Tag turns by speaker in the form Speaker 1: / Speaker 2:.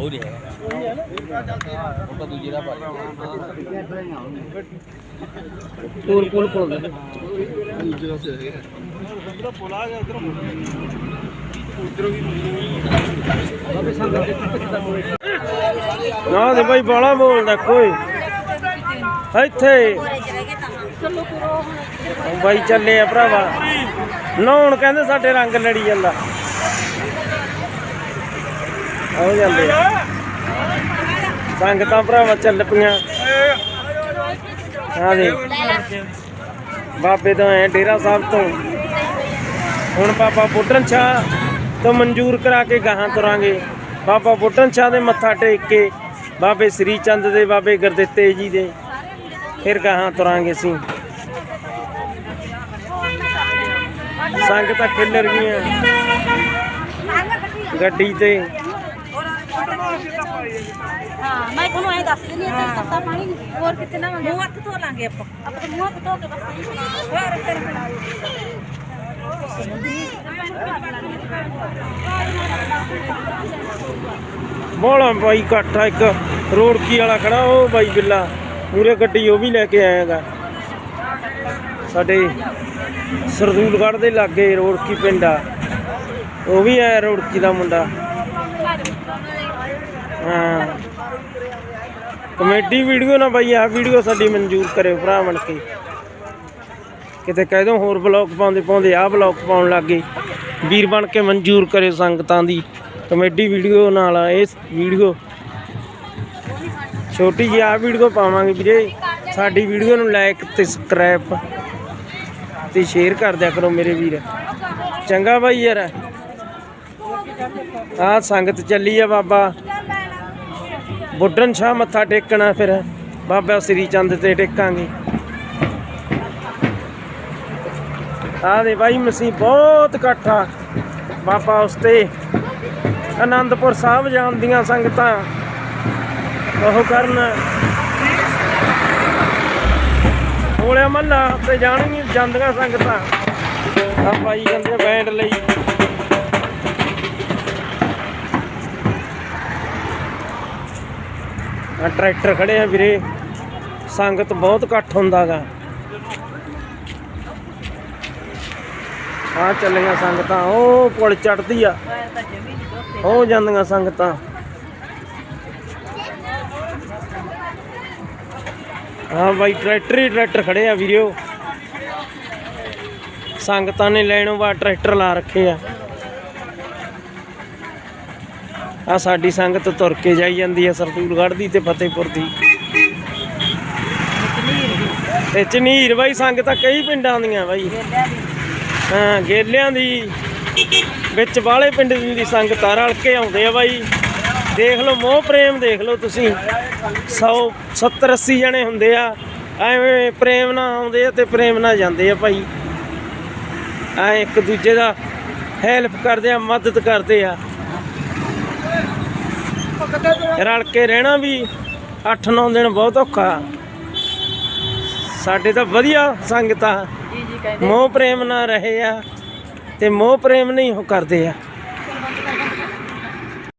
Speaker 1: ਉਹ ਨਹੀਂ ਹੈਗਾ ਉਹ ਤਾਂ ਦੂਜੇ ਦਾ ਪਾ
Speaker 2: ਕੋਲ ਕੋਲ ਕੋਲ।
Speaker 3: ਨਾ ਤੇ ਬਾਈ ਬਾਲਾ ਬੋਲਦਾ ਕੋਈ। ਇੱਥੇ। ਬਾਈ ਚੱਲੇ ਆ ਭਰਾਵਾ। ਨਹਾਉਣ ਕਹਿੰਦੇ ਸਾਡੇ ਰੰਗ ਲੜੀ ਜਾਂਦਾ। ਆਉ ਜਾਂਦੇ ਆ। ਸੰਗਤਾਂ ਭਰਾਵਾ ਚੱਲ ਪਈਆਂ। ਆ ਦੇ ਬਾਬੇ ਤੋਂ ਐ ਡੇਰਾ ਸਾਹਿਬ ਤੋਂ। ਹੁਣ ਬਾਬਾ ਬੁੱਢਨ ਸ਼ਾਹ ਤੋਂ ਮਨਜ਼ੂਰ ਕਰਾ ਕੇ ਗਾਹਾਂ ਤੁਰਾਂਗੇ। ਬਾਬਾ ਬੁੱਢਨ ਸ਼ਾਹ ਦੇ ਮੱਥਾ ਟੇਕ ਕੇ, ਬਾਬੇ ਸ੍ਰੀ ਚੰਦ ਦੇ, ਬਾਬੇ ਗੁਰਦਿੱਤੇ ਜੀ ਦੇ, ਫਿਰ ਗਾਹਾਂ ਤੁਰਾਂਗੇ ਅਸੀਂ। ਸੰਗਤਾਂ ਖਿੱਲਰ ਗਈਆਂ। ਗੱਡੀ ਤੇ।
Speaker 4: ਹਾਂ ਮੈਂ ਤੁਹਾਨੂੰ ਐਂ ਦੱਸ ਦਿੰਦੀ ਹਾਂ ਤੇ ਤੱਤਾ ਪਾਣੀ ਹੋਰ ਕਿਤੇ ਨਾ ਮੂੰਹ ਹੱਥ ਧੋ ਲਾਂਗੇ ਆਪਾਂ। ਆਪਾਂ ਤਾਂ ਮੂੰਹ ਹੱਥ ਧੋ ਕੇ ਬਸ ਹੋਰ ਤੇਰੇ
Speaker 3: ਬੋਲਾ ਬਾਈ ਇਕੱਠਾ ਇੱਕ। ਰੋੜਕੀ ਵਾਲਾ ਖੜਾ ਉਹ ਬਾਈ ਬਿੱਲਾ। ਮੂਰੇ ਗੱਡੀ ਉਹ ਵੀ ਲੈ ਕੇ ਆਏਗਾ ਸਾਡੇ ਸਰਦੂਲਗੜ੍ਹ ਦੇ ਲਾਗੇ ਰੋੜਕੀ ਪਿੰਡ ਆ। ਉਹ ਵੀ ਆਇਆ ਰੋੜਕੀ ਦਾ ਮੁੰਡਾ। ਹਾਂ। ਕਮੇਡੀ ਵੀਡੀਓ ਨਾ ਬਾਈ ਆ ਵੀਡੀਓ ਸਾਡੀ ਮਨਜ਼ੂਰ ਕਰਿਓ ਭਰਾ ਬਣ ਕੇ। ਕਿਤੇ ਕਹਿ ਦੋ ਹੋਰ ਬਲੌਗ ਪਾਉਂਦੇ ਪਾਉਂਦੇ ਆ ਬਲੌਗ ਪਾਉਣ ਲੱਗੇ ਵੀਰ ਬਣ ਕੇ ਮਨਜ਼ੂਰ ਕਰਿਓ ਸੰਗਤਾਂ ਦੀ। ਕਮੇਡੀ ਵੀਡੀਓ ਨਾਲ ਇਹ ਵੀਡੀਓ। ਛੋਟੀ ਜਿਹੀ ਆ ਵੀਡੀਓ ਪਾਵਾਂਗੇ ਵੀਰੇ। ਸਾਡੀ ਵੀਡੀਓ ਨੂੰ ਲਾਈਕ ਤੇ ਸਬਸਕ੍ਰਾਈਬ ਤੇ ਸ਼ੇਅਰ ਕਰ ਦਿਆ ਕਰੋ ਮੇਰੇ ਵੀਰ। ਚੰਗਾ ਬਾਈ ਯਾਰ। ਆ ਸੰਗਤ ਚੱਲੀ ਆ ਬਾਬਾ। ਬੁੱਢਨ ਸ਼ਾਹ ਮੱਥਾ ਟੇਕਣਾ ਫਿਰ। ਬਾਬਾ ਸ੍ਰੀ ਚੰਦ ਤੇ ਟੇਕਾਂਗੇ। ਆ ਦੇ ਬਾਈ ਮਸੀਂ ਬਹੁਤ ਇਕੱਠਾ ਬਾਬਾ ਉਸ ਤੇ ਆਨੰਦਪੁਰ ਸਾਹਿਬ ਜਾਣ ਦੀਆਂ ਸੰਗਤਾਂ ਉਹ ਕਰਨ। ਹੋਲਿਆ ਮੱਲਾ ਤੇ ਜਾਣਗੀਆਂ ਜਾਂਦੀਆਂ ਸੰਗਤਾਂ। ਆ ਬਾਈ ਕਹਿੰਦੇ ਬੈਂਡ ਲਈ। ਆ ਟਰੈਕਟਰ ਖੜੇ ਆ ਵੀਰੇ। ਸੰਗਤ ਬਹੁਤ ਇਕੱਠ ਹੁੰਦਾਗਾ। ਆ ਚੱਲੀਆਂ ਸੰਗਤਾਂ, ਉਹ ਪੁਲ ਚੜਦੀ ਆ। ਉਹ ਜਾਂਦੀਆਂ ਸੰਗਤਾਂ। ਹਾਂ ਬਾਈ ਟਰੈਕਟਰ ਹੀ ਟਰੈਕਟਰ ਖੜੇ ਆ ਵੀਰਿਓ। ਸੰਗਤਾਂ ਨੇ ਲੈਣੋਂ ਬਾਅਦ ਟਰੈਕਟਰ ਲਾ ਰੱਖੇ ਆ। ਆ ਸਾਡੀ ਸੰਗਤ ਤੁਰ ਕੇ ਜਾਈ ਜਾਂਦੀ ਆ ਸਰਦੂਲਗੜ੍ਹ ਦੀ ਤੇ ਫਤਿਹਪੁਰ ਦੀ। ਤੇ ਚਨੀਰ ਬਾਈ ਸੰਗਤਾਂ ਕਈ ਪਿੰਡਾਂ ਦੀਆਂ ਬਾਈ। ਹਾਂ, ਗੇਲਿਆਂ ਦੀ। ਵਿੱਚ ਵਾਲੇ ਪਿੰਡ ਦੀ ਸੰਗਤ ਰਲ ਕੇ ਆਉਂਦੇ ਆ ਬਾਈ। ਦੇਖ ਲਓ, ਮੋਹ ਪ੍ਰੇਮ ਦੇਖ ਲਓ ਤੁਸੀਂ। 100 70 80 ਜਣੇ ਹੁੰਦੇ ਆ। ਐਵੇਂ ਪ੍ਰੇਮ ਨਾਲ ਆਉਂਦੇ ਆ ਤੇ ਪ੍ਰੇਮ ਨਾਲ ਜਾਂਦੇ ਆ ਭਾਈ। ਐ ਇੱਕ ਦੂਜੇ ਦਾ ਹੈਲਪ ਕਰਦੇ ਆ, ਮਦਦ ਕਰਦੇ ਆ। ਰਲ ਕੇ ਰਹਿਣਾ ਵੀ 8-9 ਦਿਨ ਬਹੁਤ ਔਖਾ। ਸਾਡੇ ਤਾਂ ਵਧੀਆ ਸੰਗਤ। ਆ ਮੋਹ ਪ੍ਰੇਮ ਨਾਲ ਰਹੇ ਆ ਤੇ ਮੋਹ ਪ੍ਰੇਮ ਨਹੀਂ ਉਹ ਕਰਦੇ ਆ।